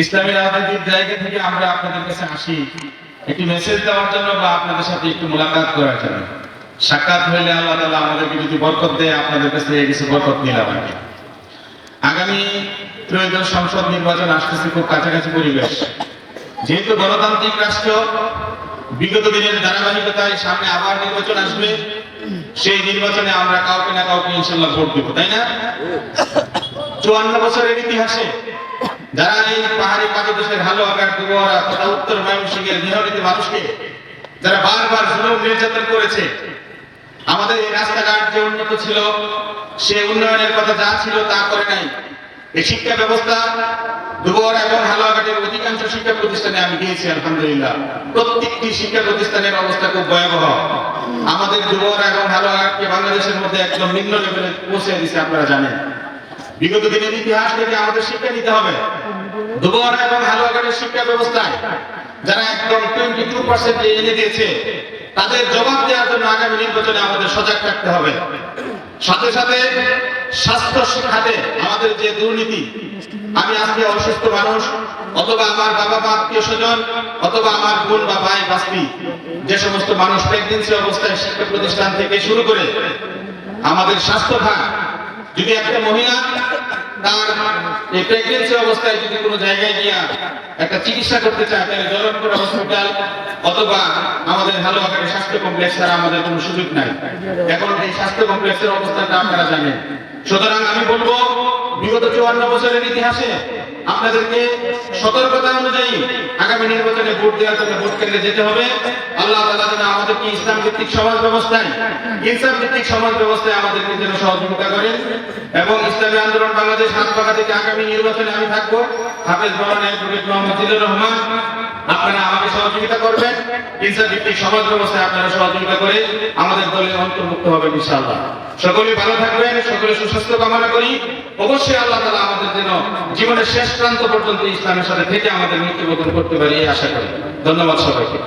ইসলামী রাজনীতির জায়গা থেকে আমরা আপনাদের কাছে আসি। একটি মেসেজ দেওয়ার জন্য বা আপনাদের সাথে একটু মোলাকাত করার জন্য। সাক্ষাৎ হইলে আল্লাহ তাআলা আমাদেরকে যদি বরকত দেয়, আপনাদের কাছ কিছু বরকত নিলাম আর। আগামী ত্রয়োদশ সংসদ নির্বাচন আসতেছে খুব কাছাকাছি পরিবেশ। যেহেতু গণতান্ত্রিক রাষ্ট্র, বিগত দিনের ধারাবাহিকতায় সামনে আবার নির্বাচন আসবে। সেই নির্বাচনে আমরা কাউকে না কাউকে ইনশাল্লাহ ভোট দিব, তাই না? চুয়ান্ন বছরের ইতিহাসে যারা এই পাহাড়ি পাদদেশের হালো আকার তথা উত্তর ময়মনসিংহের নিহরিত মানুষকে, যারা বারবার জুলুম নির্যাতন করেছে, আমাদের এই রাস্তাঘাট যে উন্নত ছিল, সে উন্নয়নের কথা যা ছিল তা করে নাই। এই শিক্ষা ব্যবস্থা দুবর এবং হালুয়াঘাটের অধিকাংশ শিক্ষা প্রতিষ্ঠানে আমি গিয়েছি আলহামদুলিল্লাহ। প্রত্যেকটি শিক্ষা প্রতিষ্ঠানের অবস্থা খুব ভয়াবহ। আমাদের দুবর এবং হালুয়াঘাটকে বাংলাদেশের মধ্যে একদম নিম্ন লেভেলে পৌঁছে দিয়েছে, আপনারা জানেন। বিগত দিনের ইতিহাস থেকে আমাদের শিক্ষা নিতে হবে। দুবর এবং হালুয়াঘাটের শিক্ষা ব্যবস্থায় যারা একদম টোয়েন্টি টু পার্সেন্ট এনে দিয়েছে, তাদের জবাব দেওয়ার জন্য আগামী নির্বাচনে আমাদের সজাগ থাকতে হবে। সাথে সাথে স্বাস্থ্য খাতে আমাদের যে দুর্নীতি, আমি আজকে অসুস্থ মানুষ, অথবা আমার বাবা মা আত্মীয় স্বজন, অথবা আমার বোন বা ভাই বাস্তি যে সমস্ত মানুষ প্রেগনেন্সি অবস্থায় শিক্ষা প্রতিষ্ঠান থেকে শুরু করে, আমাদের স্বাস্থ্য খাত যদি একটা মহিলা চিকিৎসা করতে চায়, তাহলে অথবা আমাদের ভালো স্বাস্থ্য কমপ্লেক্স ছাড়া আমাদের কোনো সুযোগ নাই। এখন এই স্বাস্থ্য কমপ্লেক্সের অবস্থাটা আপনারা জানেন। সুতরাং আমি বলব, বিগত চুয়ান্ন বছরের ইতিহাসে আপনাদেরকে সতর্কতা অনুযায়ী আগামী নির্বাচনে ভোট দেওয়ার জন্য ভোট কেন্দ্রে যেতে হবে। আল্লাহ তাআলা যেন আমাদেরকে ইসলাম ভিত্তিক সমাজ ব্যবস্থায় ইনসাফ ভিত্তিক সমাজ ব্যবস্থায় আমাদেরকে যেন সহযোগিতা করেন এবং ইসলামী আন্দোলন বাংলাদেশ হাত পাকা থেকে আগামী নির্বাচনে আমি থাকব। হাফেজ অ্যাডভোকেট মোহাম্মদ জিল্লুর রহমান, আপনারা আমাকে সহযোগিতা করবেন। ইনসাফ ভিত্তিক সমাজ ব্যবস্থায় আপনারা সহযোগিতা করে আমাদের দলের অন্তর্ভুক্ত হবেন ইনশাআল্লাহ। সকলে ভালো থাকবেন, সকলে সুস্বাস্থ্য কামনা করি। অবশ্যই আল্লাহ তালা আমাদের যেন জীবনের শেষ প্রান্ত পর্যন্ত ইসলামের সাথে থেকে আমাদের মৃত্যুবরণ করতে পারি আশা করি। ধন্যবাদ সবাইকে।